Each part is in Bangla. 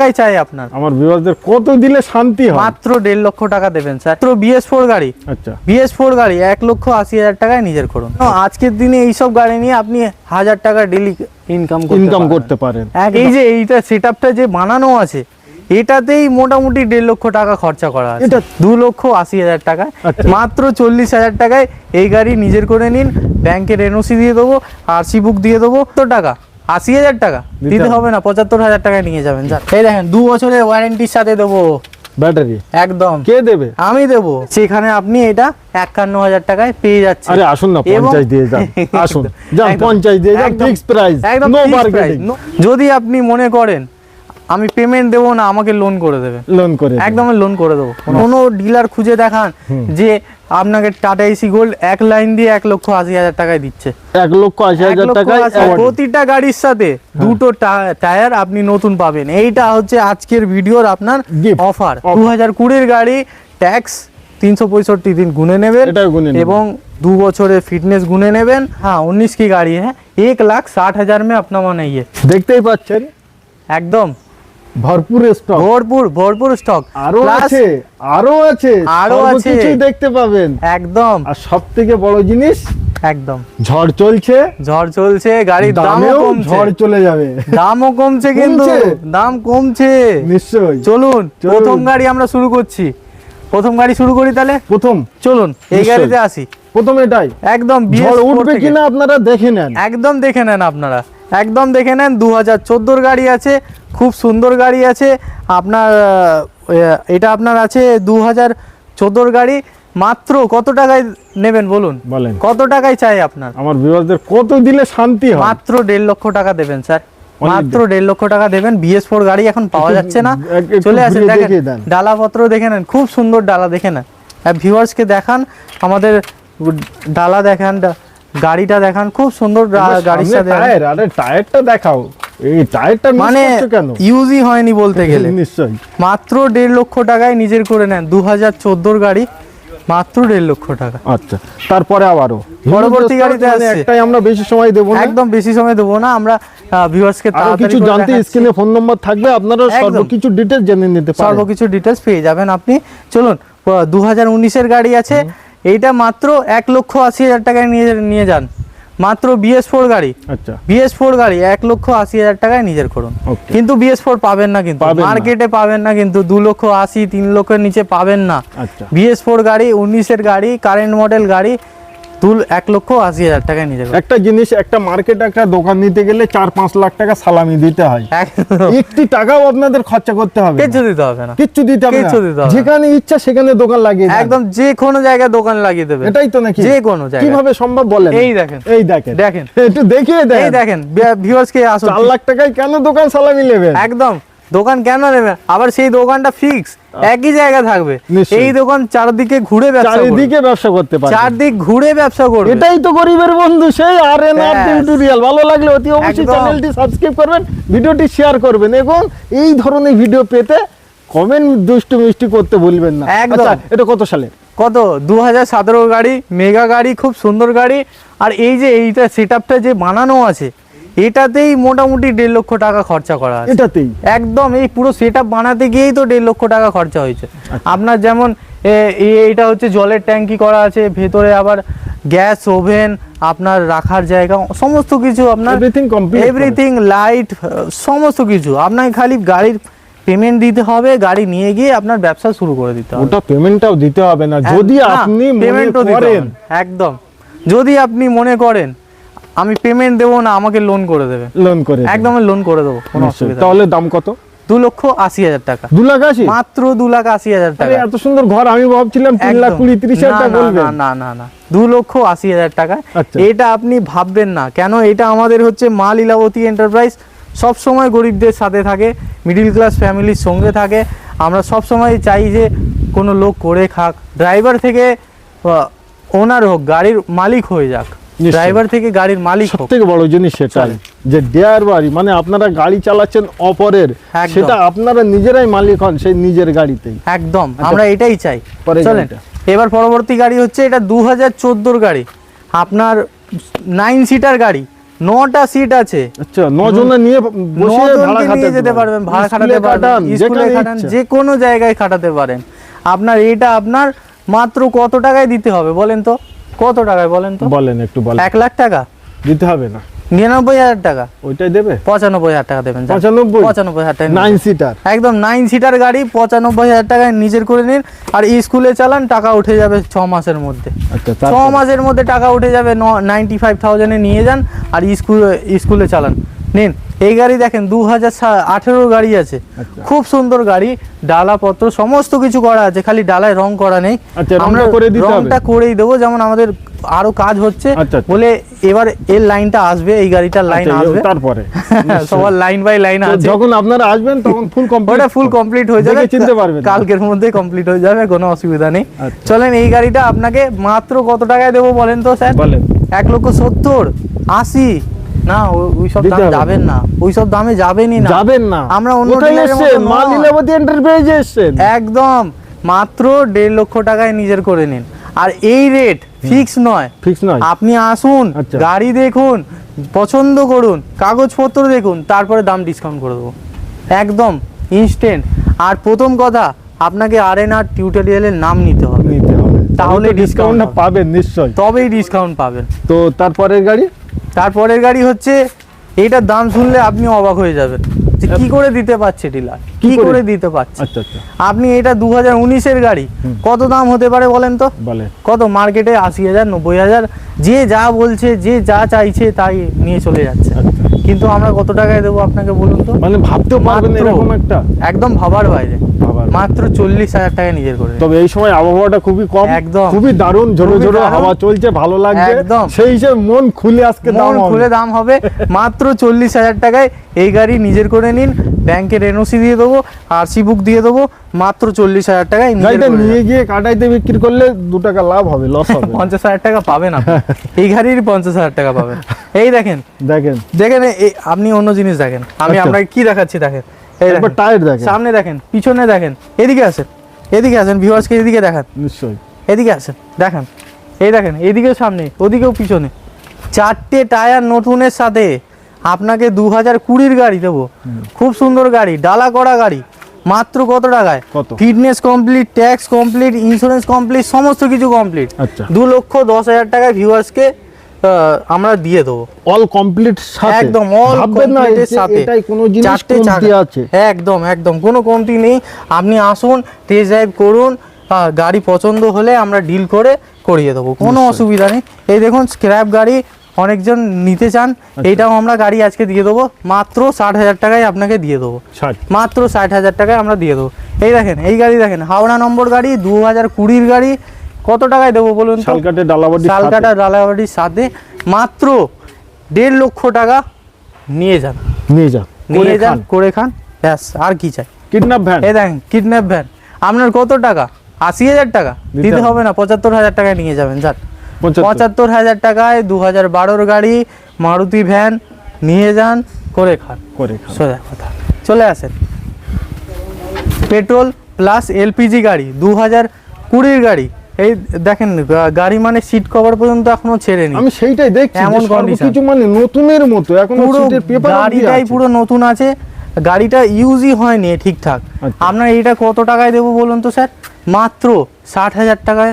টাকাই চাই আপনার। আমার বিভাগদের কত দিলে শান্তি হয়? মাত্র দেড় লক্ষ টাকা দেবেন স্যার মাত্র বিএস ফোর গাড়ি। আচ্ছা। বিএস ফোর গাড়ি এক লক্ষ আশি হাজার টাকায় নিজের করুন। আজকের দিনে এইসব গাড়ি নিয়ে আপনি হাজার টাকা ডেলি ইনকাম ইনকাম করতে পারেন। এই যে এইটা সেট যে বানানো আছে এটাতেই মোটামুটি দেড় লক্ষ টাকা খরচা করা আছে। এটা- দু লক্ষ আশি হাজার টাকায় আচ্ছা। মাত্র চল্লিশ হাজার টাকায় এই গাড়ি নিজের করে নিন। ব্যাংকের এনওসি দিয়ে দেবো আরসি বুক দিয়ে দেবো। তো টাকা? আশি হাজার টাকা। দিতে হবে। না পঁচাত্তর হাজার টাকায় নিয়ে যাবেন এই দেখেন দু বছরের ওয়ারেন্টির সাথে দেবো। ব্যাটারি? একদম। কে দেবে? আমি দেবো। সেখানে আপনি এটা একান্ন হাজার টাকায় পেয়ে যাচ্ছেন। আরে আসুন না পঞ্চাশ দিয়ে যান। আসুন যান পঞ্চাশ দিয়ে যান ফিক্স প্রাইস একদম যদি আপনি মনে করেন আমি পেমেন্ট দেবো না আমাকে লোন করে দেবে। লোন করে একদম লোন করে দেবো। কোনো ডিলার খুঁজে দেখান যে আপনাকে টাটা এসি গোল্ড এক লাইন দিয়ে এক লক্ষ আশি হাজার টাকায় দিচ্ছে। এক লক্ষ আশি হাজার টাকায় প্রতিটা গাড়ির সাথে দুটো টা- টায়ার আপনি নতুন পাবেন। এইটা হচ্ছে আজকের ভিডিওর আপনার অফার দু হাজার কুড়ির গাড়ি ট্যাক্স তিনশো পঁয়ষট্টি দিন গুনে নেবেন। এবং দু বছরের ফিটনেস গুনে নেবেন। হ্যাঁ উনিশ কি গাড়ি হ্যাঁ? এক লাখ ষাট হাজার মে আপনা মানে ইয়ে। দেখতেই পাচ্ছেন। একদম। ভরপুর স্টক ভরপুর ভরপুর স্টক আরও আছে আরও আছে আরও আছে। কিছু দেখতে পাবেন। একদম। আর সব থেকে বড় জিনিস একদম। ঝড় চলছে ঝড় চলছে গাড়ির দামও কমছে। ঝড় চলে যাবে। দামও কমছে কিন্তু দাম কমছে। নিশ্চয়ই। চলুন। প্রথম গাড়ি আমরা শুরু করছি। প্রথম গাড়ি শুরু করি তাহলে? প্রথম। চলুন এই গাড়িতে আসি। প্রথম এটাই। একদম BS4 ঝড় উঠবে কিনা আপনারা দেখে নেন। একদম দেখে নেন আপনারা। একদম দেখে নেন দু হাজার চোদ্দোর গাড়ি আছে খুব সুন্দর গাড়ি আছে। আপনার এটা আপনার আছে দু হাজার গাড়ি। মাত্র কত টাকায় নেবেন বলুন? বলেন। কত টাকায় চাই আপনার? আমার বিভাগদের কত দিলে শান্তি হয়? মাত্র দেড় লক্ষ টাকা দেবেন স্যার। মাত্র দেড় লক্ষ টাকা দেবেন। বিএস ফোর গাড়ি এখন পাওয়া যাচ্ছে না। চলে আসেন দেখেন। ডালাপত্র দেখে নেন খুব সুন্দর ডালা দেখে নেন। ভিউয়ার্সকে দেখান আমাদের ডালা দেখান গাড়িটা দেখান খুব সুন্দর গাড়ির সাথে টায়ার আরে টায়ারটা দেখাও। এই টায়ারটা মানে ইউজই হয়নি বলতে গেলে। নিশ্চয়ই। মাত্র দেড় লক্ষ টাকায় নিজের করে নেন দু হাজার চোদ্দোর গাড়ি মাত্র দেড় লক্ষ টাকা। আচ্ছা তারপরে আবারও। পরবর্তী গাড়িতে মানে আসছে। একটাই আমরা বেশি সময় দেবো না? একদম বেশি সময় দেবো না আমরা ভিউয়ার্সকে আরও কিছু জানতে স্ক্রিনে ফোন নম্বর থাকবে আপনারা। সর্বকিছু ডিটেলস জেনে নিতে পারবেন সর্বকিছু ডিটেলস পেয়ে যাবেন আপনি। চলুন দু হাজার উনিশের গাড়ি আছে। এইটা মাত্র এক লক্ষ আশি হাজার টাকায় নিয়ে নিয়ে যান। মাত্র বিএস ফোর গাড়ি। আচ্ছা। বিএস ফোর গাড়ি এক লক্ষ আশি হাজার টাকায় নিজের করুন. কিন্তু বিএস ফোর পাবেন না কিন্তু। মার্কেটে পাবেন না কিন্তু। দু লক্ষ আশি তিন লক্ষের নিচে পাবেন না। আচ্ছা। বিএস ফোর গাড়ি উনিশের গাড়ি কারেন্ট মডেল গাড়ি দু এক লক্ষ আশি হাজার টাকায় নিজের করুন একটা জিনিস একটা মার্কেটে একটা দোকান নিতে গেলে চার পাঁচ লাখ টাকা সালামি দিতে হয়। একটি টাকাও আপনাদের খরচা করতে হবে। কিচ্ছু দিতে হবে না। কিচ্ছু দিতে হবে কিচ্ছু দিতে হবে যেখানে ইচ্ছা সেখানে দোকান লাগিয়ে। একদম যে কোনো জায়গায় দোকান লাগিয়ে দেবে। এটাই তো নাকি? যে কোনো জায়গায়। কীভাবে সম্ভব বলেন? এই দেখেন। এই দেখেন। দেখেন। একটু দেখিয়ে দেন। এই দেখেন। ভিউয়ার্স কে আসুন। চার লাখ টাকায় কেন দোকান সালামি নেবেন? একদম। দোকান কেন নেবে? আবার সেই দোকানটা ফিক্স একই জায়গা থাকবে। এই দোকান চারদিকে ঘুরে চারিদিকে ব্যবসা করতে পারে চারদিক ঘুরে ব্যবসা করবে। এটাই তো গরিবের বন্ধু সেই আর এন আর টিউটোরিয়াল ভালো লাগলে অতি অবশ্যই। চ্যানেলটি সাবস্ক্রাইব করবেন ভিডিওটি শেয়ার করবেন এবং এই ধরনের ভিডিও পেতে কমেন্ট দুষ্টু মিষ্টি করতে ভুলবেন না। একদম। আচ্ছা এটা কত সালে? কত? দু হাজার সতেরো গাড়ি মেগা গাড়ি খুব সুন্দর গাড়ি। আর এই যে এইটা সেট যে বানানো আছে এটাতেই মোটামুটি দেড় লক্ষ টাকা খরচা করা আছে। এটাতেই। একদম এই পুরো সেট বানাতে গিয়েই তো দেড় লক্ষ টাকা খরচা হয়েছে। আপনার যেমন এইটা হচ্ছে জলের ট্যাঙ্কি করা আছে ভেতরে আবার গ্যাস ওভেন আপনার রাখার জায়গা সমস্ত কিছু আপনার এভরিথিং লাইট সমস্ত কিছু। আপনাকে খালি গাড়ির পেমেন্ট দিতে হবে গাড়ি নিয়ে গিয়ে আপনার ব্যবসা শুরু করে দিতে হবে। ওটা পেমেন্টটাও দিতে হবে না। যদি আপনি মনে পেমেন্টও দিতে করেন। একদম। যদি আপনি মনে করেন আমি পেমেন্ট দেবো না আমাকে লোন করে দেবে। লোন করে একদম লোন করে দেবো কোনো অসুবিধা। তাহলে দাম কত? দু লক্ষ আশি হাজার টাকা। দু লাখ আশি? মাত্র দু লাখ আশি হাজার টাকা। এত সুন্দর ঘর আমি ভাবছিলাম তিন লাখ কুড়ি তিরিশ হাজার টাকা না, না না না না। দু লক্ষ আশি হাজার টাকা। আচ্ছা। এটা আপনি ভাববেন না। কেন? এটা আমাদের হচ্ছে মা লীলাবতী এন্টারপ্রাইজ সব সময় গরিবদের সাথে থাকে মিডিল ক্লাস ফ্যামিলির সঙ্গে থাকে। আমরা সব সময় চাই যে কোনো লোক করে খাক। ড্রাইভার থেকে ওনার হোক গাড়ির মালিক হয়ে যাক। ড্রাইভার থেকে গাড়ির মালিক সব থেকে বড় জিনিস সেটাই যে ডেয়ার বাড়ি মানে আপনারা গাড়ি চালাচ্ছেন অপরের। সেটা আপনারা নিজেরাই মালিক হন সেই নিজের গাড়িতেই। একদম আমরা এটাই চাই। চলেন এবার পরবর্তী গাড়ি হচ্ছে এটা দু হাজার গাড়ি। আপনার নাইন সিটার গাড়ি নটা সিট আছে। আচ্ছা নজনে নিয়ে বসে ভাড়া খাটাতে যেতে পারবেন। ভাড়া খাটাতে পারবেন স্কুলে খাটান যে কোনো জায়গায় খাটাতে পারেন। আপনার এটা আপনার মাত্র কত টাকায় দিতে হবে বলেন তো? কত টাকায় বলেন তো? বলেন একটু বলেন। এক লাখ টাকা? দিতে হবে না। নিরানব্বই হাজার টাকা। ওইটাই দেবে? পঁচানব্বই হাজার টাকা দেবেন। পঁচানব্বই? পঁচানব্বই হাজার টাকা নাইন সিটার একদম নাইন সিটার গাড়ি পঁচানব্বই হাজার টাকায় নিজের করে নিন। আর স্কুলে চালান টাকা উঠে যাবে ছ মাসের মধ্যে। আচ্ছা ছ মাসের মধ্যে টাকা উঠে যাবে নাইনটি ফাইভ থাউজেন্ডে নিয়ে যান আর স্কুল স্কুলে চালান। নিন এই গাড়ি দেখেন দু হাজার গাড়ি আছে। আচ্ছা। খুব সুন্দর গাড়ি ডালাপত্র সমস্ত কিছু করা আছে খালি ডালায় রং করা নেই। আচ্ছা, রংটা হবে? রংটা করেই দেবো যেমন আমাদের আরও কাজ হচ্ছে আচ্ছা। বলে এবার এর লাইনটা আসবে এই গাড়িটার লাইন আসবে। তারপরে। সবার লাইন বাই লাইন আছে। যখন আপনারা আসবেন তখন ফুল কমপ্লিট ওটা ফুল কমপ্লিট হয়ে যাবে। চিনতে পারবেন। কালকের মধ্যে কমপ্লিট হয়ে যাবে কোনো অসুবিধা নেই। চলেন এই গাড়িটা আপনাকে মাত্র কত টাকায় দেবো বলেন তো স্যার? বলেন। এক লক্ষ সত্তর আশি। না দিতে যাবেন না। দামে যাবেনই না। যাবেন না। আমরা অন্য কোথায় dealer-এর মতো এসছেন? মা লীলাবতী এন্টারপ্রাইজে এসছেন। একদম। মাত্র দেড় লক্ষ টাকায় নিজের করে নিন। আর এই রেট ফিক্স নয়। ফিক্স নয়। আপনি আসুন আচ্ছা। গাড়ি দেখুন পছন্দ করুন কাগজপত্র দেখুন তারপরে দাম ডিসকাউন্ট করে দেবো। একদম ইনস্ট্যান্ট আর প্রথম কথা আপনাকে আর এন আর টিউটোরিয়ালের নাম নিতে হবে। নিতে হবে। তাহলে discount পাবেন নিশ্চয় তবেই ডিসকাউন্ট পাবেন। তো তারপরের গাড়ি? তারপরের গাড়ি হচ্ছে এটার দাম শুনলে আপনি অবাক হয়ে যাবেন যে কি করে দিতে পারছে ডিলার? কি করে? দিতে পারছে? আচ্ছা আচ্ছা। আপনি এটা দু হাজার উনিশের গাড়ি কত দাম হতে পারে বলেন তো? বলে কত? মার্কেটে আশি হাজার নব্বই হাজার যে যা বলছে যে যা চাইছে তাই নিয়ে চলে যাচ্ছে। আচ্ছা। কিন্তু আমরা কত টাকায় দেবো আপনাকে বলুন তো? মানে ভাবতেও পারবেন এরকম একটা। একদম ভাবার বাইরে। মাত্র চল্লিশ হাজার টাকা নিজের করে তবে এই সময় আবহাওয়াটা খুবই কম একদম। খুবই দারুণ ঝোড়ো ঝোড়ো হাওয়া চলছে ভালো লাগছে। একদম। সেই হিসেবে মন খুলে আজকে দাম মন খুলে দাম হবে। মাত্র চল্লিশ হাজার টাকায় এই গাড়ি নিজের করে নিন ব্যাংকের এনওসি দিয়ে দেবো আরসি বুক দিয়ে দেবো মাত্র চল্লিশ হাজার টাকায় গাড়িটা নিয়ে গিয়ে কাটাইতে বিক্রি করলে দু টাকা লাভ হবে লস হবে। পঞ্চাশ হাজার টাকা পাবেন আপনি। এই গাড়ির পঞ্চাশ হাজার টাকা পাবেন। এই দেখেন দেখেন। দেখেন আপনি অন্য জিনিস দেখেন। আমি আচ্ছা। আপনাকে কি দেখাচ্ছি দেখেন। এই একবার দেখেন টায়ার দেখেন। সামনে দেখেন পিছনে দেখেন এদিকে আসেন এদিকে আসেন ভিউয়ার্সকে এদিকে দেখান। নিশ্চয়ই। এদিকে আসেন দেখান। এই দেখেন এদিকেও সামনে ওদিকেও পিছনে। চারটে টায়ার নতুনের সাথে আপনাকে দু হাজার কুড়ির গাড়ি দেবো। খুব সুন্দর গাড়ি ডালা করা গাড়ি মাত্র কত টাকায়? Fitness complete tax complete insurance complete সমস্ত কিছু কমপ্লিট আচ্ছা। দু লক্ষ দশ হাজার টাকায় ভিউয়ার্সকে আমরা দিয়ে দেবো। অল কমপ্লিট একদম অল কমপ্লিটের সাথে। চারটে আছে। একদম একদম কোনো কমতি নেই। আপনি আসুন টেস্ট ড্রাইভ করুন গাড়ি পছন্দ হলে আমরা ডিল করে করিয়ে দেবো। কোনো অসুবিধা নেই। এই দেখুন স্ক্র্যাপ গাড়ি অনেকজন নিতে চান আচ্ছা। এইটাও আমরা গাড়ি আজকে দিয়ে দেবো। মাত্র ষাট হাজার টাকায় আপনাকে দিয়ে দেবো। মাত্র ষাট হাজার টাকায় আমরা দিয়ে দেবো। এই দেখেন এই গাড়ি দেখেন হাওড়া নম্বর গাড়ি দু হাজার কুড়ির গাড়ি। কত টাকায় দেবো বলুন শালকাটে ডালাবাড়ি শালকাটা ডালাবাড়ির সাথে। মাত্র দেড় লক্ষ টাকা নিয়ে যান। নিয়ে যান। নিয়ে যান করে খান। ব্যাস আর কি চাই। Kidnap van. এই দেখেন কিডন্যাপ ভ্যান। আপনার কত টাকা? আশি হাজার টাকা। দিতে। হবে না পঁচাত্তর হাজার টাকায় নিয়ে যাবেন যান। পঁচাত্তর। হাজার টাকায় দু হাজার বারোর গাড়ি মারুতি ভ্যান নিয়ে যান করে খান। করে খান। সোজা কথা। চলে আসেন। পেট্রোল প্লাস এলপিজি গাড়ি দু হাজার কুড়ির গাড়ি। এই দেখেন গাড়ি মানে সিট কভার পর্যন্ত এখনও ছেড়েনি। আমি সেইটাই দেখছি এমন condition। কিছু মানে নতুনের মতো এখন পুরো গাড়িটাই পুরো নতুন আছে। গাড়িটা ইউজই হয়নি ঠিকঠাক। আচ্ছা। আপনার এইটা কত টাকায় দেবো বলুন তো স্যার? মাত্র ষাট হাজার টাকায়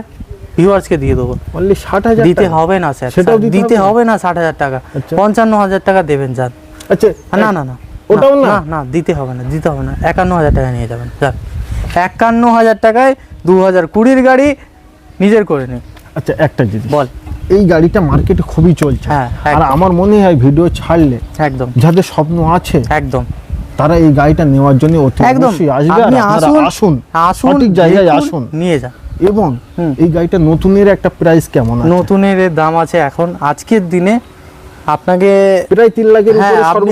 ভিউয়ার্সকে দিয়ে দেবো। অনলি ষাট হাজার দিতে হবে না স্যার। সেটাও দিতে হবে? না ষাট হাজার টাকা। আচ্ছা। পঞ্চান্ন হাজার টাকা দেবেন যান আচ্ছা না না না। ওটাও না? না দিতে হবে না দিতে হবে না। একান্ন হাজার টাকা নিয়ে যাবেন যান একান্ন হাজার টাকায় দু হাজার কুড়ির গাড়ি নিজের করে নিন। আচ্ছা একটা জিনিস। বল। এই গাড়িটা মার্কেটে খুবই চলছে। হ্যাঁ, আর আমার মনে হয় ভিডিও ছাড়লে একদম। যাদের স্বপ্ন আছে একদম। তারা এই গাড়িটা নেওয়ার জন্য অতি অবশ্যই আসবে। আর আপনি আসুন আসুন। আসুন সঠিক জায়গায় আসুন। নিয়ে যান। এবং এই গাড়িটা নতুনের একটা প্রাইস কেমন নতুনের দাম আছে এখন আজকের দিনে আপনাকে প্রায় তিন লাখের হ্যাঁ আপনি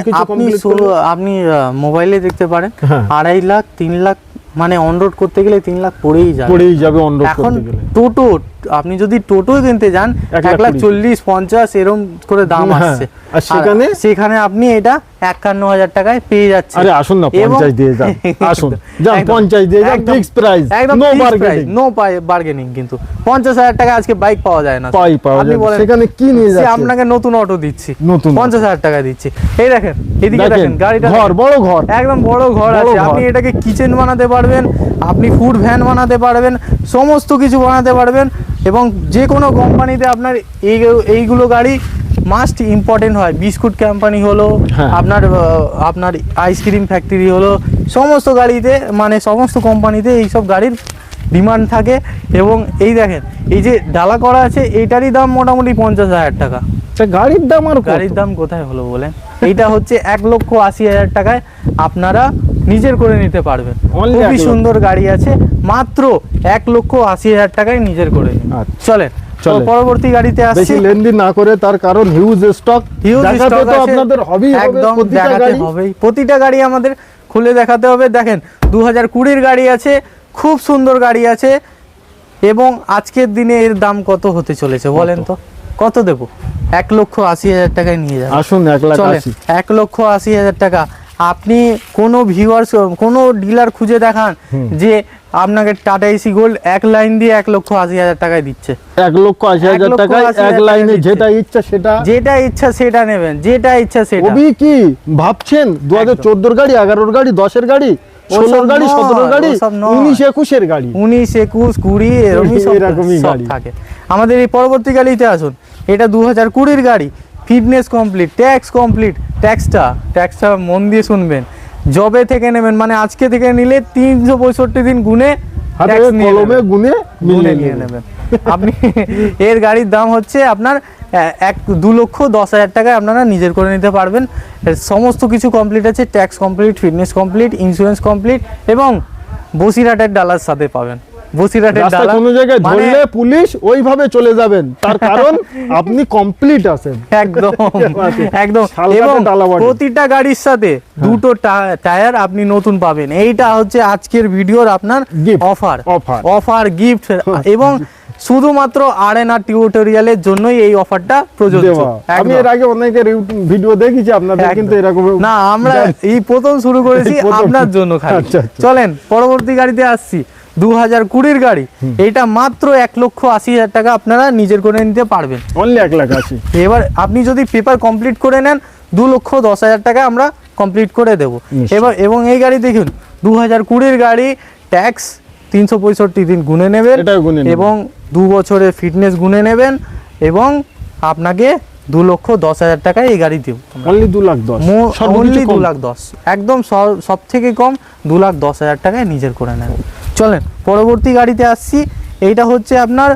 আপনি মোবাইলে দেখতে পারেন হ্যাঁ। আড়াই লাখ তিন লাখ মানে অনরোড করতে গেলে তিন লাখ পড়েই যাবে। পড়েই যাবে অনরোড এখন করতে গেলে। টোটো আপনি যদি টোটো কিনতে যান এক লাখ। চল্লিশ পঞ্চাশ এরম করে দাম হ্যাঁ, আসছে। আর সেখানে? সেখানে আপনি এটা একান্ন হাজার টাকায় পেয়ে যাচ্ছেন। আরে আসুন না পঞ্চাশ দিয়ে যান। আসুন যান পঞ্চাশ দিয়ে যান ফিক্স প্রাইস একদম নো বার্গেনিং নো বার্গেনিং কিন্তু। পঞ্চাশ হাজার টাকা আজকে বাইক পাওয়া যায় না। পাই পাওয়া যাবে সেখানে কি নিয়ে যাচ্ছে? আপনাকে নতুন অটো দিচ্ছি। নতুন পঞ্চাশ হাজার টাকা দিচ্ছি। এই দেখেন এদিকে দেখেন গাড়িটা ঘর বড় ঘর। একদম বড় ঘর আছে। আপনি এটাকে কিচেন বানাতে পারবেন। আপনি ফুড ভ্যান বানাতে পারবেন সমস্ত কিছু বানাতে পারবেন এবং যে কোনো কোম্পানিতে আপনার এই এইগুলো গাড়ি মাস্ট ইম্পর্টেন্ট হয়। বিস্কুট কোম্পানি হলো হ্যাঁ। আপনার আপনার আইসক্রিম ফ্যাক্টরি হলো সমস্ত গাড়িতে মানে সমস্ত কোম্পানিতে এইসব গাড়ির ডিমান্ড থাকে এবং এই দেখেন এই যে ডালা করা আছে এইটারই দাম মোটামুটি পঞ্চাশ হাজার টাকা। গাড়ির দাম আর গাড়ির দাম কোথায় হলো বলেন? এইটা হচ্ছে এক লক্ষ আশি হাজার টাকায় আপনারা নিজের করে নিতে পারবেন। খুবই সুন্দর গাড়ি আছে মাত্র এক লক্ষ আশি হাজার টাকায় নিজের করে। আচ্ছা। চলেন পরবর্তী গাড়িতে আসছি। বেশি লেনদি না করে তার কারণ হিউজ স্টক হিউজ স্টক তো আপনাদের হবেই একদম প্রতিটা দেখাতে হবেই। প্রতিটা গাড়ি আমাদের খুলে দেখাতে হবে। দেখেন দু হাজার কুড়ির গাড়ি আছে খুব সুন্দর গাড়ি আছে এবং আজকের দিনে এর দাম কত হতে চলেছে বলেন তো? কত দেব? এক লক্ষ আশি হাজার টাকায় নিয়ে যাবেন আসুন এক লক্ষ আশি হাজার টাকা। আপনি কোনো ভিউয়ার্স কোনো ডিলার খুঁজে দেখান যে আপনাকে টাটা এসি গোল্ড এক লাইন দিয়ে এক লক্ষ আশি হাজার টাকায় দিচ্ছে। এক লক্ষ আশি হাজার টাকায় এক লাইনে যেটা ইচ্ছা সেটা। যেটা ইচ্ছা সেটা নেবেন যেটা ইচ্ছা সেটা। কবি কি ভাবছেন? দু হাজার চোদ্দোর গাড়ি এগারোর গাড়ি দশের গাড়ি ষোলোর গাড়ি সতেরোর গাড়ি উনিশ একুশের গাড়ি। উনিশ একুশ কুড়ি এরকমই সব এরকমই সব গাড়ি। থাকে। আমাদের এই পরবর্তী গাড়িতে আসুন। এটা দু হাজার কুড়ির গাড়ি। ফিটনেস কমপ্লিট ট্যাক্স কমপ্লিট ট্যাক্সটা ট্যাক্সটা মন দিয়ে শুনবেন। জবে থেকে নেবেন মানে আজকে থেকে নিলে তিনশো পঁয়ষট্টি দিন গুনে কলমে গুনে গুনে নিয়ে নেবেন। আপনি এর গাড়ির দাম হচ্ছে আপনার এক দু লক্ষ দশ হাজার টাকায় আপনারা নিজের করে নিতে পারবেন। সমস্ত কিছু কমপ্লিট আছে tax complete fitness complete insurance complete এবং বসিরহাটের ডালার সাথে পাবেন। বসিরহাটের কোনো জায়গায় মানে ধরলে পুলিশ ওইভাবে চলে যাবেন। তার কারণ আপনি কমপ্লিট আছেন। একদম একদম। এবং প্রতিটা গাড়ির সাথে দুটো টায়ার আপনি নতুন পাবেন। এইটা হচ্ছে আজকের ভিডিওর আপনার অফার অফার গিফট এবং শুধুমাত্র আর এন আর টিউটোরিয়ালের জন্যই এই অফারটা প্রযোজ্য। আমি এর আগে অনেকের ভিডিও দেখেছি আপনাদের। কিন্তু এরকম না আমরা এই প্রথম শুরু করেছি আপনার জন্য খালি। আচ্ছা, আচ্ছা। চলেন পরবর্তী গাড়িতে আসছি। দু হাজার কুড়ির গাড়ি। এটা মাত্র এক লক্ষ আশি হাজার টাকা আপনারা নিজের করে নিতে পারবেন। অনলি এক লাখ আশি। এবার আপনি যদি পেপার কমপ্লিট করে নেন দু লক্ষ দশ হাজার টাকা আমরা কমপ্লিট করে দেবো। এবার এবং এই গাড়ি দেখুন দু হাজার কুড়ির গাড়ি ট্যাক্স তিনশো পঁয়ষট্টি দিন গুনে নেবেন। এবং দু বছরের ফিটনেস গুনে নেবেন এবং আপনাকে দু লক্ষ দশ হাজার টাকায় এই গাড়ি দেবো অনলি দু লাখ দশ। অনলি দু লাখ দশ। একদম সব থেকে কম দু লাখ দশ হাজার টাকায় নিজের করে নেন। চলেন পরবর্তী গাড়িতে আসছি। এইটা হচ্ছে আপনার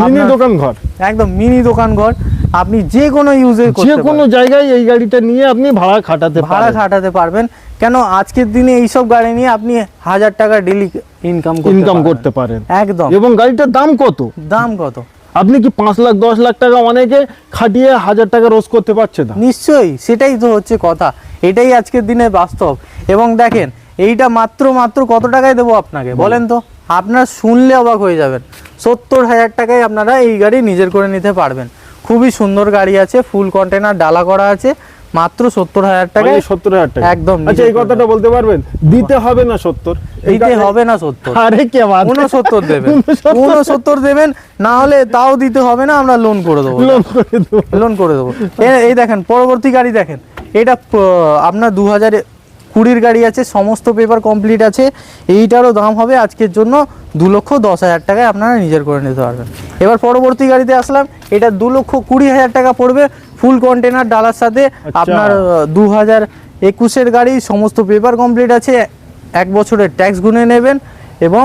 মিনি দোকান ঘর। একদম মিনি দোকান ঘর। আপনি যে কোনো ইউজে যে কোনো জায়গায় এই গাড়িটা নিয়ে আপনি ভাড়া খাটাতে ভাড়া খাটাতে পারবেন। কেন আজকের দিনে এইসব গাড়ি নিয়ে আপনি হাজার টাকা ডেলি ইনকাম ইনকাম করতে পারেন। একদম। এবং গাড়িটার দাম কত? দাম কত? আপনি কি পাঁচ লাখ দশ লাখ টাকা অনেকে খাটিয়ে হাজার টাকা রোজ করতে পারছে না? নিশ্চয়ই সেটাই তো হচ্ছে কথা। এটাই আজকের দিনে বাস্তব। এবং দেখেন এইটা মাত্র মাত্র কত টাকায় দেবো আপনাকে? বলেন তো আপনার শুনলে অবাক হয়ে যাবেন। সত্তর হাজার টাকায় আপনারা এই গাড়ি নিজের করে নিতে পারবেন। খুবই সুন্দর গাড়ি আছে ফুল কন্টেনার ডালা করা আছে মাত্র সত্তর হাজার টাকায় সত্তর হাজার টাকা একদম আচ্ছা এই কথাটা বলতে পারবেন? দিতে হবে না সত্তর? দিতে হবে না সত্তর। আরে কে বাদ। উনসত্তর দেবেন। 69 উনসত্তর দেবেন না হলে তাও দিতে হবে না আমরা লোন করে দেবো। লোন করে দেবো। লোন করে দেবো। এই দেখেন পরবর্তী গাড়ি দেখেন। এটা আপনার দু হাজার কুড়ির গাড়ি আছে সমস্ত পেপার কমপ্লিট আছে। এইটারও দাম হবে আজকের জন্য দু লক্ষ দশ হাজার টাকায় আপনারা নিজের করে নিতে পারবেন। এবার পরবর্তী গাড়িতে আসলাম এটা দু লক্ষ কুড়ি হাজার টাকা পড়বে ফুল কন্টেনার ডালার সাথে। আচ্ছা। আপনার দু হাজার একুশের গাড়ি সমস্ত পেপার কমপ্লিট আছে। এক বছরের ট্যাক্স গুনে নেবেন এবং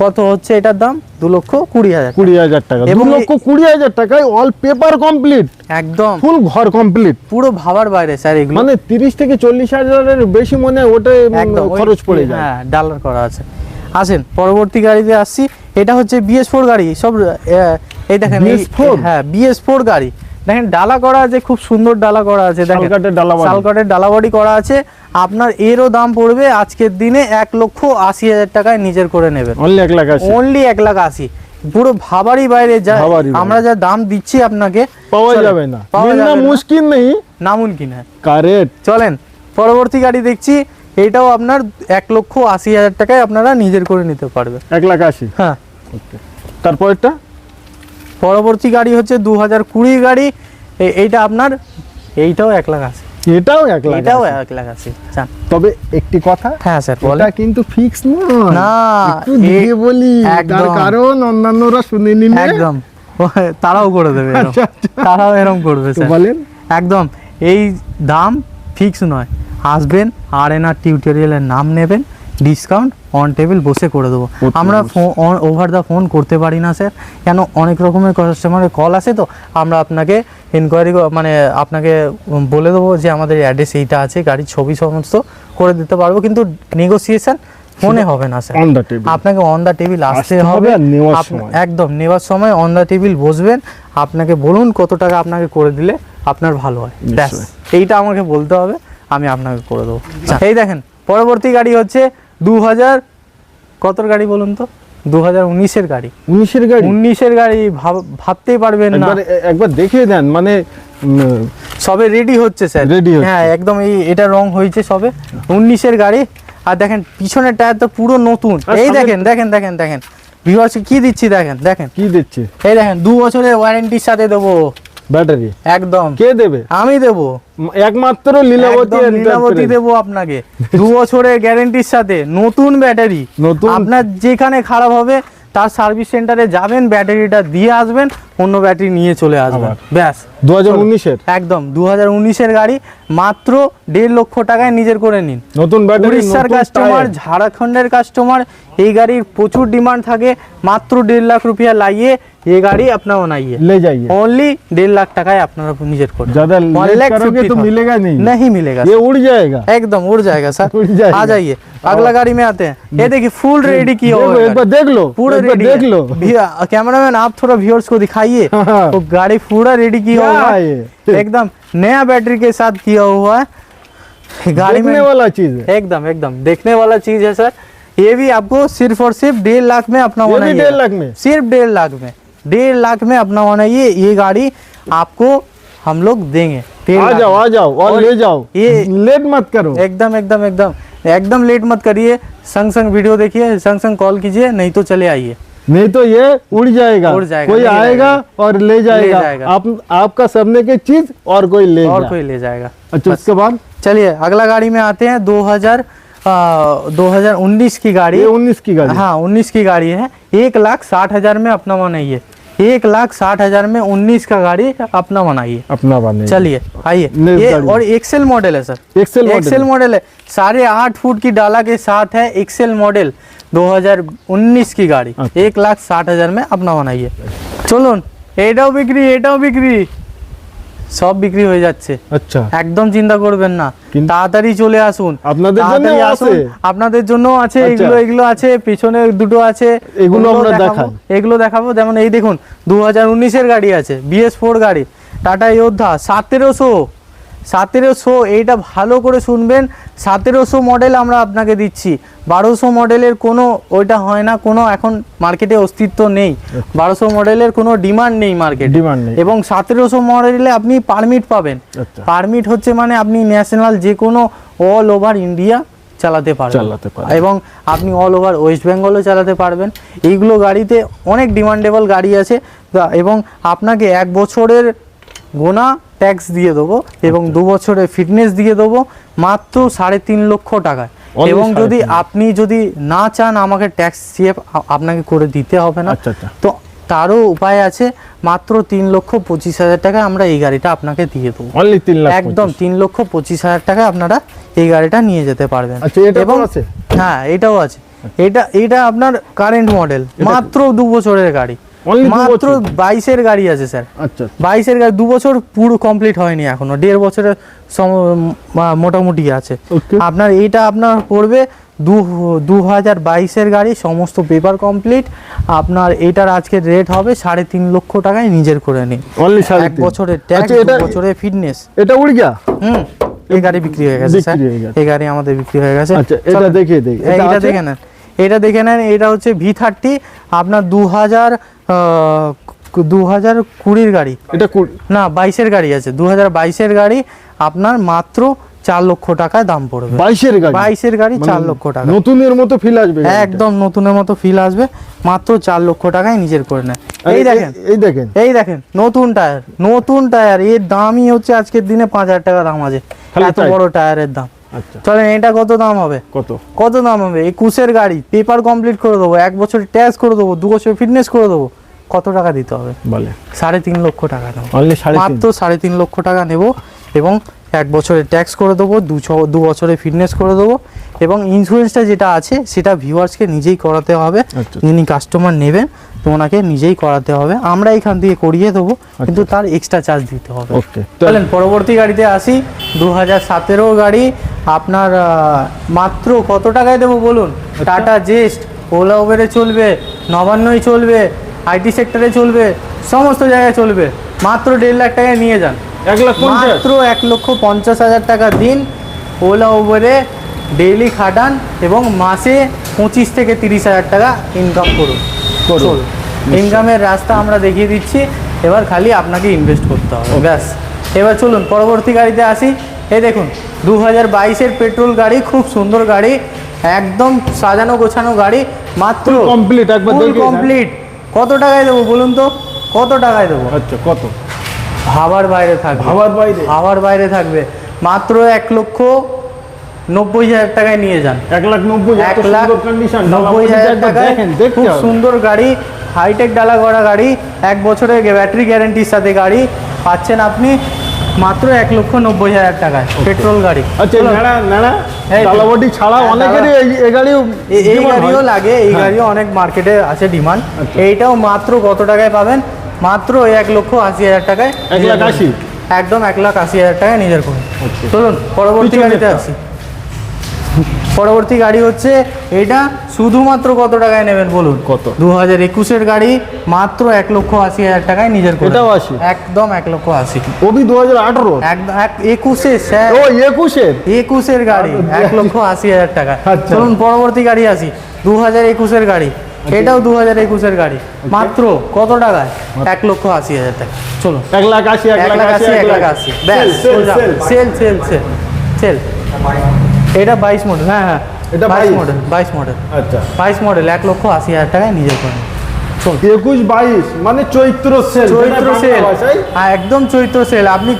কত হচ্ছে এটার দাম? দু লক্ষ কুড়ি হাজার কুড়ি হাজার টাকা। দু লক্ষ কুড়ি হাজার টাকায় অল পেপার কমপ্লিট একদম। ফুল ঘর কমপ্লিট পুরো ভাবার বাইরে স্যার এগুলো। মানে তিরিশ থেকে চল্লিশ হাজারের বেশি মনে হয় ওটা একদম খরচ পড়ে যায়। হ্যাঁ ডালার করা আছে। আসেন পরবর্তী গাড়িতে আসছি। এটা হচ্ছে বিএস ফোর গাড়ি সব এই দেখেন এই- BS4? হ্যাঁ বিএস ফোর গাড়ি। দেখেন ডালা করা আছে খুব সুন্দর ডালা করা আছে শালকাঠের ডালা body। শালকাঠের ডালা বডি করা আছে। আপনার এরও দাম পড়বে আজকের দিনে এক লক্ষ আশি হাজার টাকায় নিজের করে নেবেন। অনলি এক লাখ আছে অনলি এক লাখ আশি। পুরো ভাবারই বাইরে যা আমরা যা দাম দিচ্ছি আপনাকে পাওয়া যাবে না। পাওয়া যাবে মুশকিল নেই। নামুনকিন হ্যাঁ। কারেক্ট চলেন পরবর্তী গাড়ি দেখছি। এটাও আপনার এক লক্ষ আশি হাজার টাকায় আপনারা নিজের করে নিতে পারবেন। এক লাখ আশি। হ্যাঁ। তারপরটা পরবর্তী গাড়ি হচ্ছে দু হাজার কুড়ি গাড়ি। এইটা আপনার এইটাও এক লাখ আছে এটাও এক লাখ এটাও এক লাখ আছে তবে একটি কথা হ্যাঁ স্যার এটা কিন্তু ফিক্স নয়। না, একটু দিয়ে বলি তার কারণ অন্যান্যরা শুনে নিলে। একদম। তারাও করে দেবে। আচ্ছা, আচ্ছা। তারাও এরকম করবে স্যার। বলেন। একদম এই দাম ফিক্স নয়। আসবেন আর এন আর টিউটোরিয়ালের নাম নেবেন। ডিসকাউন্ট অন টেবিল বসে করে দেবো। আমরা ওভার দ্য ফোন করতে পারি না স্যার কেন? অনেক রকমের কাস্টমারের কল আসে তো। আমরা আপনাকে ইনকোয়ারি মানে আপনাকে বলে দেবো যে আমাদের অ্যাড্রেস এইটা আছে গাড়ির ছবি সমস্ত করে দিতে পারব। কিন্তু নেগোসিয়েশন ফোনে হবে না স্যার অন দ্য টেবিল আপনাকে অন দ্য টেবিল আসতে হবে। একদম নেওয়ার সময় অন দ্য টেবিল বসবেন। আপনাকে বলুন কত টাকা আপনাকে করে দিলে আপনার ভালো হয়। ব্যাস এইটা আমাকে বলতে হবে আমি আপনাকে করে দেবো। এই দেখেন পরবর্তী গাড়ি হচ্ছে দু হাজার কতর গাড়ি বলুন তো? দু হাজার উনিশের গাড়ি। উনিশের গাড়ি? উনিশের গাড়ি ভাব- ভাবতেই পারবেন না। একবার দেখিয়ে দেন মানে সবে রেডি হচ্ছে স্যার হচ্ছে। হ্যাঁ একদম এই এটা রং হয়েছে সবে। উনিশের গাড়ি। আর দেখেন পিছনের টায়ার তো পুরো নতুন। এই দেখেন দেখেন দেখেন দেখেন। ভিউয়ার্স কি দিচ্ছি দেখেন দেখেন। কি দিচ্ছে? এই দেখেন দু বছরের ওয়ারেন্টির সাথে দেবো। ব্যাটারি? একদম। কে দেবে? আমি দেবো। একমাত্র লীলাবতী লীলাবতী দেব দেবো আপনাকে। দু বছরের গ্যারেন্টির সাথে নতুন ব্যাটারি। নতুন? আপনার যেখানে খারাপ হবে তার সার্ভিস সেন্টারে যাবেন ব্যাটারিটা দিয়ে আসবেন। অন্য ব্যাটারি নিয়ে চলে আসবেন আবার। ব্যাস দু হাজার উনিশের একদম দু হাজার উনিশের গাড়ি মাত্র দেড় লক্ষ টাকায় নিজের করে নিন নতুন ব্যাটারি উড়িষ্যার কাস্টমার ঝাড়খণ্ডের কাস্টমার এই গাড়ির প্রচুর ডিমান্ড থাকে মাত্র দেড় লাখ রুপিয়া লাগিয়ে ये गाड़ी अपना बनाइए ले जाइए ओनली डेढ़ लाख टकाय अपना निजेट को ज्यादा One लेट lakh करोगे fifty तो thousand। मिलेगा नहीं नहीं मिलेगा ये उड़ जाएगा एकदम उड़ जाएगा सर उड़ जाएगा। आ जाइए अगला गाड़ी में आते हैं ये देखिए फुल रेडी किया हुआ देखो, है एक बार देख लो पूरा एक बार रेडी देख लो कैमरामैन आप थोड़ा व्यूअर्स को दिखाइए हाँ। तो गाड़ी पूरा रेडी किया हुआ है। एकदम नया बैटरी के साथ किया हुआ है। गाड़ी में वाला चीज़ है। एकदम एकदम। देखने वाला चीज़ है सर। ये भी आपको सिर्फ़ और सिर्फ़ डेढ़ लाख में अपना ये भी डेढ़ लाख में? सिर्फ़ डेढ़ लाख में। डेढ़ लाख में अपना बनाइए ये ये गाड़ी आपको हम लोग देंगे। आ जाओ आ जाओ और और ले जाओ। ये- लेट मत करो। एकदम एकदम एकदम। एकदम लेट मत करिए। संग संग वीडियो देखिए संग संग कॉल कीजिए नहीं तो चले आइए। नहीं तो ये उड़ जाएगा। उड़ जाएगा, कोई आएगा और ले जाएगा। जाएगा। आप आपका सबने के चीज़ और कोई ले और कोई ले जाएगा। अच्छा उसके बाद? चलिए अगला गाड़ी में आते हैं। 2000 दो हज़ार उन्नीस की गाड़ी। ये उन्नीस की गाड़ी हाँ। उन्नीस की गाड़ी है। एक लाख साठ हज़ार में अपना बनाइए एक लाख साठ हजार में उन्नीस का गाड़ी अपना बनाइए अपना बने चलिए आइए Next ये गाड़ी। और एक्सेल मॉडल है सर एक्सेल एक्सेल मॉडल है साढ़े आठ फुट की डाला के साथ है एक्सेल मॉडल 2019 की गाड़ी अच्छा। एक लाख साठ हजार में अपना बनाइए চলুন এটাও বিক্রি এটাও বিক্রি সব বিক্রি হয়ে যাচ্ছে। আচ্ছা। একদম চিন্তা করবেন না। তাড়াতাড়ি চলে আসুন। আপনাদের জন্য আছে। আপনাদের জন্য আছে আচ্ছা। এগুলো এগুলো আছে পিছনে দুটো আছে। এগুলো আমরা দেখাবো এগুলো দেখাবো। যেমন এই দেখুন 2019 এর গাড়ি আছে BS4 গাড়ি টাটা যোদ্ধা 1700 সতেরোশো এইটা ভালো করে শুনবেন। সতেরোশো মডেল আমরা আপনাকে দিচ্ছি। বারোশো মডেলের কোনো ওইটা হয় না কোনো এখন মার্কেটে অস্তিত্ব নেই। বারোশো মডেলের কোনো ডিমান্ড নেই মার্কেটে ডিমান্ড নেই। এবং সতেরোশো মডেলে আপনি পারমিট পাবেন। আচ্ছা। পারমিট হচ্ছে মানে আপনি ন্যাশনাল যে কোনো অল ওভার ইন্ডিয়া চালাতে পারবেন। চালাতে পারবেন। এবং আপনি অল ওভার ওয়েস্ট বেঙ্গলও চালাতে পারবেন। এইগুলো গাড়িতে অনেক ডিমান্ডেবল গাড়ি আছে। এবং আপনাকে এক বছরের গোনা ট্যাক্স দিয়ে দেবো এবং। দু বছরের ফিটনেস দিয়ে দেবো মাত্র সাড়ে তিন লক্ষ টাকায়। এবং যদি আপনি যদি না চান আমাকে ট্যাক্স দিয়ে আপনাকে করে দিতে হবে না। আচ্ছা আচ্ছা। তো তারও উপায় আছে মাত্র তিন লক্ষ পঁচিশ হাজার টাকা আমরা এই গাড়িটা আপনাকে দিয়ে দেবো। একদম তিন লক্ষ পঁচিশ হাজার টাকা আপনারা এই গাড়িটা নিয়ে যেতে পারবেন। আচ্ছা, এবং হ্যাঁ এটাও আছে। এটা এটা আপনার কারেন্ট মডেল মাত্র দু বছরের গাড়ি। মাত্র বাইশের গাড়ি আছে স্যার। আচ্ছা বাইশের গাড়ি দু বছর পুরো কমপ্লিট হয়নি এখনও। দেড় বছরের মোটামুটি আছে। আপনার এইটা আপনার পড়বে দু দু হাজার বাইশের গাড়ি সমস্ত পেপার কমপ্লিট আপনার এটার আজকের রেট হবে সাড়ে তিন লক্ষ টাকায় নিজের করে নিন। এক বছরের ট্যাক্স আচ্ছা বছরের ফিটনেস এটা উড় গিয়া? হুম এই গাড়ি বিক্রি হয়ে গেছে স্যার। এই গাড়ি আমাদের বিক্রি হয়ে গেছে। আচ্ছা, এটা। দেখিয়ে দিই। এটা দেখে নেন। এটা দেখে নেন এটা হচ্ছে ভি থার্টি আপনার দু হাজার দু হাজার কুড়ির গাড়ি। এটা না বাইশের গাড়ি আছে। দু হাজার বাইশের গাড়ি আপনার মাত্র চার লক্ষ টাকায় দাম পড়বে। বাইশের গাড়ি? বাইশের গাড়ি মানে চার লক্ষ টাকা। নতুনের মতো ফিল আসবে একদম নতুনের মতো ফিল আসবে। মাত্র চার লক্ষ টাকায় নিজের করে নেয়। এই দেখেন। এই দেখেন। এই দেখেন নতুন টায়ার। নতুন টায়ার। এর দামই হচ্ছে আজকের দিনে পাঁচ হাজার টাকা দাম আছে। এত বড় টায়ারের দাম। আচ্ছা। চলেন এটা কত দাম হবে? কত? কত দাম হবে? একুশের গাড়ি পেপার কমপ্লিট করে দেবো এক বছর ট্যাক্স করে দেবো দু বছর ফিটনেস করে দেবো কত টাকা দিতে হবে? বলে। সাড়ে তিন লক্ষ টাকা নেব। মাত্র সাড়ে তিন লক্ষ টাকা নেব এবং এক বছরের ট্যাক্স করে দেবো দু ছ- দু বছরের ফিটনেস করে দেবো এবং ইন্স্যুরেন্সটা যেটা আছে সেটা ভিউয়ার্সকে নিজেই করাতে হবে। আচ্ছা। যিনি কাস্টমার নেবেন তো ওনাকে নিজেই করাতে হবে। আমরা এখান থেকে করিয়ে দেবো কিন্তু তার এক্সট্রা চার্জ দিতে হবে। চলেন পরবর্তী গাড়িতে আসি। দু হাজার সতেরো গাড়ি আপনার মাত্র কত টাকায় দেবো বলুন? টাটা জেস্ট ওলা উবেরে চলবে নবান্নই চলবে আইটি সেক্টরে চলবে সমস্ত জায়গায় চলবে। মাত্র দেড় লাখ টাকায় নিয়ে যান। মাত্র এক লক্ষ পঞ্চাশ হাজার টাকা দিন ওলা উবেরে ডেইলি খাটান এবং মাসে পঁচিশ থেকে তিরিশ হাজার টাকা ইনকাম করুন। করুন। ইনকামের রাস্তা আমরা দেখিয়ে দিচ্ছি এবার খালি আপনাকে ইনভেস্ট করতে হবে। ব্যাস। এবার চলুন পরবর্তী গাড়িতে আসি। এই দেখুন দু হাজার বাইশের পেট্রোল গাড়ি খুব সুন্দর গাড়ি একদম সাজানো গোছানো গাড়ি মাত্র কমপ্লিট একবার কমপ্লিট কত টাকায় দেবো বলুন তো? কত টাকায় দেবো? আচ্ছা কত? ভাবার বাইরে থাকবে। ভাবার বাইরে? ভাবার বাইরে থাকবে। মাত্র এক লক্ষ নব্বই হাজার টাকায় নিয়ে যান। এক লাখ নব্বই এক লাখ নব্বই হাজার টাকায় খুব সুন্দর গাড়ি হাইটেক ডালা করা গাড়ি এক বছরের ব্যাটারি গ্যারেন্টির সাথে গাড়ি। পাচ্ছেন আপনি মাত্র এক লক্ষ নব্বই হাজার টাকায়। পেট্রোল গাড়ি। আচ্ছা। নেড়া নেড়া। ডালাবটি ছাড়া অনেকেরই এই- গাড়িও এই গাড়িও লাগে এই হ্যাঁ। গাড়িও অনেক মার্কেটে আছে ডিমান্ড আচ্ছা। এইটাও মাত্র কত টাকায় পাবেন? মাত্র এক লক্ষ আশি হাজার টাকায় এক লাখ আশি? একদম এক লাখ আশি হাজার টাকায় নিজের করুন আচ্ছা। চলুন পরবর্তী গাড়িতে আসি। পরবর্তী গাড়ি হচ্ছে এটা শুধুমাত্র কত টাকায় নেবেন বলুন? কত? দু হাজার একুশের গাড়ি মাত্র এক লক্ষ আশি হাজার টাকায় নিজের এটাও আশি? একদম এক লক্ষ আশি। ওবি দু হাজার আঠারো? একদম এক- একুশে স্যার। ও একুশের? একুশের গাড়ি এক লক্ষ আশি হাজার টাকা। আচ্ছা। চলুন পরবর্তী গাড়ি আসি। দু হাজার একুশের গাড়ি এটাও দু হাজার একুশের গাড়ি। মাত্র কত টাকায়? এক লক্ষ আশি হাজার টাকা। চলুন। এক লাখ আশি এক লাখ আশি এক লাখ আশি। ব্যাস। Sale sale sale sale. এটা বাইশ মডেল হ্যাঁ হ্যাঁ। এটা বাইশ মডেল বাইশ মডেল আচ্ছা। বাইশ মডেল এক লক্ষ আশি হাজার টাকায় নিজের করেন। একুশ বাইশ মানে চৈত্র সেল চৈত্র সেল হ্যাঁ একদম চৈত্র সেল আপনি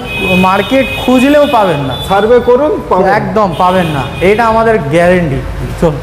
মার্কেট খুঁজলেও পাবেন না। সার্ভে করুন একদম পাবেন না। এটা আমাদের গ্যারেন্টি চল